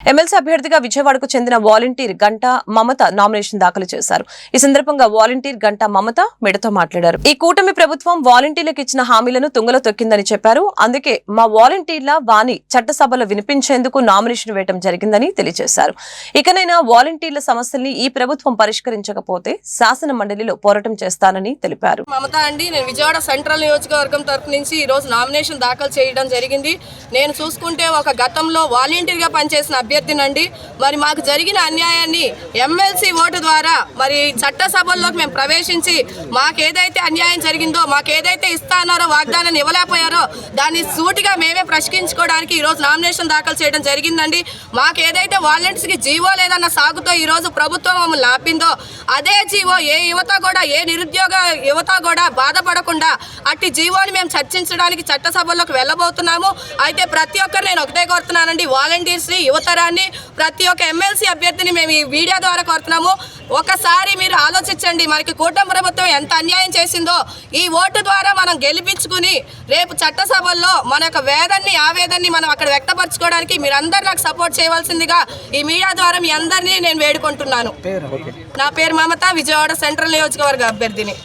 MLC అభ్యర్థిగా విజయవాడకు చెందిన వాలంటీర్ గంట మమత నామినేషన్ దాఖలు చేశారు. ఈ సందర్భంగా వాలంటీర్ గంట మమత మెడతో మాట్లాడారు. ఈ కూటమి ప్రభుత్వం వాలంటీర్లకు ఇచ్చిన హామీలను తుంగలో తొక్కిందని చెప్పారు. అందుకే మా వాలంటీర్ల వాణి చట్టసభలో వినిపించేందుకు నామినేషన్ వేయడం జరిగిందని తెలియజేశారు. ఇకనైనా వాలంటీర్ల సమస్యల్ని ఈ ప్రభుత్వం పరిష్కరించకపోతే శాసన మండలిలో పోరాటం చేస్తానని తెలిపారు. మమత అండి నేను విజయవాడ సెంట్రల్ నియోజకవర్గం తరఫు నుంచి రోజు నామినేషన్ దాఖలు చేయడం జరిగింది. నేను చూసుకుంటే ఒక గతంలో వాలంటీర్గా పనిచేసిన అభ్యర్థినండి. మరి మాకు జరిగిన అన్యాయాన్ని ఎమ్మెల్సీ ఓటు ద్వారా మరి చట్టసభల్లోకి మేము ప్రవేశించి మాకు ఏదైతే అన్యాయం జరిగిందో మాకు ఏదైతే ఇస్తానారో వాగ్దానాన్ని ఇవ్వలేకపోయారో దాన్ని సూటిగా మేమే ప్రశ్నించుకోవడానికి ఈరోజు నామినేషన్ దాఖలు చేయడం జరిగిందండి. మాకు ఏదైతే వాలంటీర్స్కి జీవో లేదన్న సాగుతో ఈరోజు ప్రభుత్వం మమ్మల్ని ఆపిందో అదే జీవో ఏ యువత కూడా ఏ నిరుద్యోగ యువత కూడా బాధపడకుండా అట్టి జీవోని మేము చర్చించడానికి చట్టసభల్లోకి వెళ్ళబోతున్నాము. అయితే ప్రతి ఒక్కరు నేను ఒకటే కోరుతున్నానండి. వాలంటీర్స్ని యువతరాన్ని ప్రతి ఒక్క ఎమ్మెల్సీ అభ్యర్థిని మేము ఈ వీడియో ద్వారా కోరుతున్నాము. ఒకసారి మీరు ఆలోచించండి మనకి కూటమి ప్రభుత్వం ఎంత అన్యాయం చేసిందో. ఈ ఓటు ద్వారా మనం గెలిపించుకుని రేపు చట్టసభల్లో మన యొక్క వేదన్ని ఆవేదన్ని మనం అక్కడ వ్యక్తపరచుకోవడానికి మీరందరూ నాకు సపోర్ట్ చేయవలసిందిగా ఈ మీడియా ద్వారా మీ అందరినీ నేను వేడుకుంటున్నాను. నా పేరు మమత విజయవాడ సెంట్రల్ నియోజకవర్గ అభ్యర్థిని.